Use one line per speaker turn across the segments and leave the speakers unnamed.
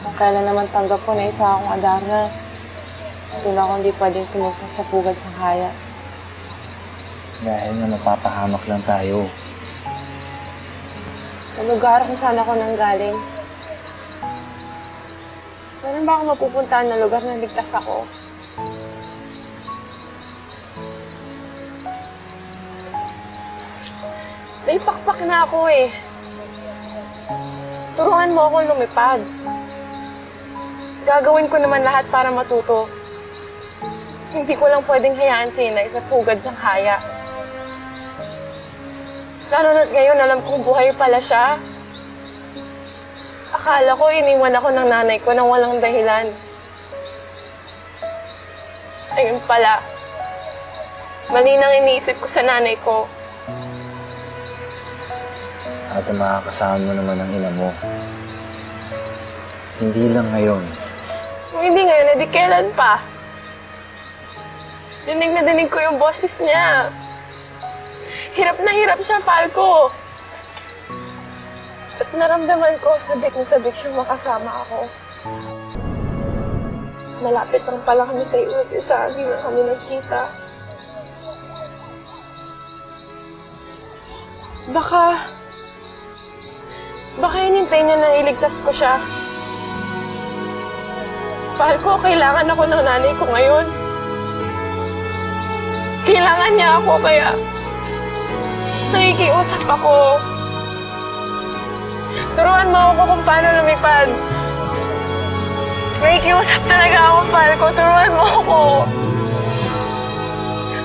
Kung kailan naman tanggap ko na isa akong Adarna, doon ako hindi pwedeng tumupong sa pugad sa kaya.
Dahil nga napapahamak lang tayo.
Sa lugar kung saan ako nanggaling. Meron ba ako mapupuntahan na lugar na ligtas ako? May pakpak na ako eh. Turuan mo ako lumipad. Gagawin ko naman lahat para matuto. Hindi ko lang pwedeng hayaan si Inay sa pugad sang haya. Lalo na't ngayon alam kong buhay pala siya. Akala ko iniwan ako ng nanay ko nang walang dahilan. Ayun pala. Mali nang iniisip ko sa nanay ko.
At makakasama mo naman ang ina mo. Hindi lang ngayon.
Kung hindi ngayon, edi kailan pa? Dinig na dinig ko yung boses niya. Hirap na hirap siya, Falco. At naramdaman ko, sabik na sabik siya makasama ako. Malapit lang pala kami sa iwag isa, hindi na kami nagkita. Baka... Baka hinintay niya na iligtas ko siya. Falco, kailangan ako ng nanay ko ngayon. Kailangan niya ako, kaya... Nakikiusap ako. Turuan mo ako kung paano lumipad. Nakikiusap talaga ako, Falco. Turuan mo ako.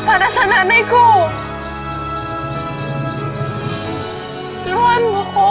Para sa nanay ko. Turuan mo ko.